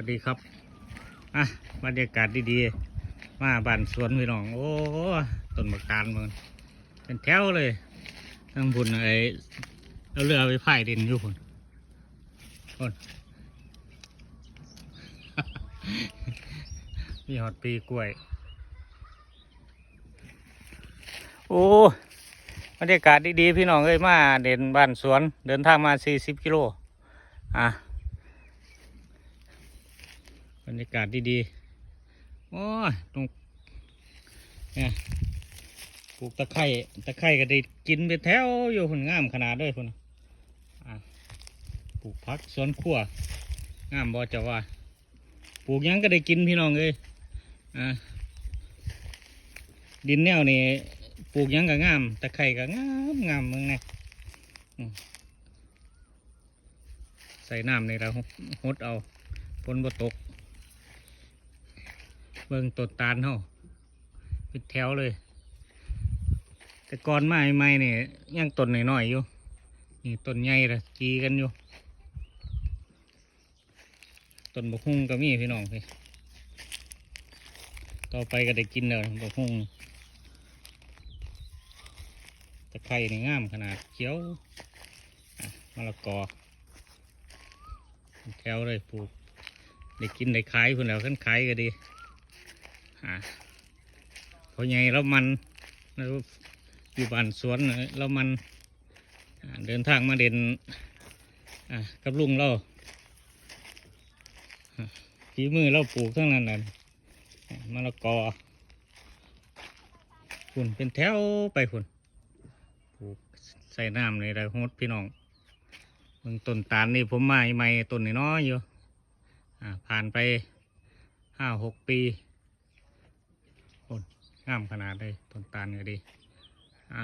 วัสดีครับ อะบรรยากาศดีๆ มาบ้านสวนพี่น้อง โอ้ต้นมะขามมันเป็นแถวเลยทั้งพุ่นไอ้เอาเรือไปพายดินอยู่พนพุ่นมีหอดปีกล้วย โอ้บรรยากาศดีๆ พี่น้องเอ้ยมาเด่นบ้านสวน เดินทางมา 40 กิโล อะ รรยากาศดีๆ โอ้ยตรงเนี่ยปลูกตะไคร่ตะไคร่ก็ได้กินไปแถวอยู่ผลงามขนาดด้วยคนปลูกพักสวนครัวงามบ่จะว่า ปลูกยังก็ได้กินพี่น้องเลยอะดินแนวนี่ปลูกยังก็งามตะไคร่ก็งามงามเมืองเนี่ยอืมใส่น้ำในเราหดเอาฝนบ่ตก เบิ่งต้นตาลเฮาเป็นแถวเลย แต่ก่อนมาใหม่ๆนี่ยยังต้นน้อยๆอยู่นี่ต้นใหญ่ละจีกันอยู่ต้นบกฮุ่งก็มีพี่น้องพี่ต่อไปก็ได้กินแล้วบกฮุ่งตะไคร่นี่งามขนาดเขียวมะละกอแถวเลยปลูกได้กินได้ขายคนแล้วขันขายก็ดี อ่าพราะไงเรามันเราอยู่บ้านสวนน่ะเรามันเดินทางมาเด่นกับลุงเราฝีมือเราปลูกทั้งนั้นน่ะอ่ามะละกอคุณเป็นแถวไปคุณปลูกใส่น้ำในไรฮดพี่น้องเบิ่งต้นตาลนี่ผมมาใหม่ต้นน้อยอยู่อ่าผ่านไปห้าหกปี งามขนาดเลยต้นตาลก็ดีอะ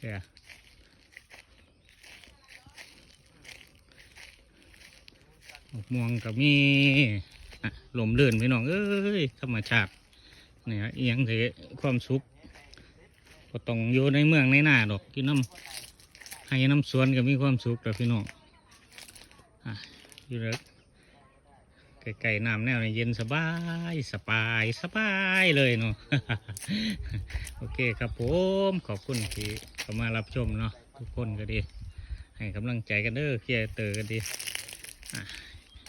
เดี๋ยวมะม่วงก็มีอะลมเลื่อนพี่น้องเอ้ยธรรมชาติเนี่ยเอียงถือความสุขก็ต้องอยู่ในเมืองในหน้าดอกกินน้ำให้น้ำสวนก็มีความสุขแต่พี่น้องอะอยู่แล้ว ไก่ๆน้ำแนวนี้เย็นสบายสบายสบายเลยเนาะโอเคครับผมขอบคุณที่เข้ามารับชมเนาะทุกคนก็ดี ให้กำลังใจกันเด้อเคลียร์เตอร์กันดี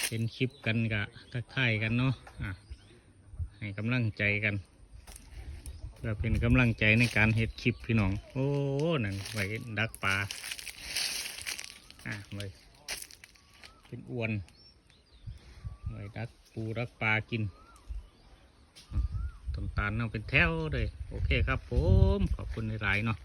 เป็นคลิปกันกะทักทายกันเนาะะให้กำลังใจกันเพื่อเป็นกำลังใจในการเฮ็ดคลิปพี่น้อง โอ้นั่นไว้ดักปลาอะไว้เป็นอวน ไว้ดักปูดักปลากินต้นตาลเอาเป็นแถวเลย โอเคครับผม ขอบคุณหลายๆเนาะ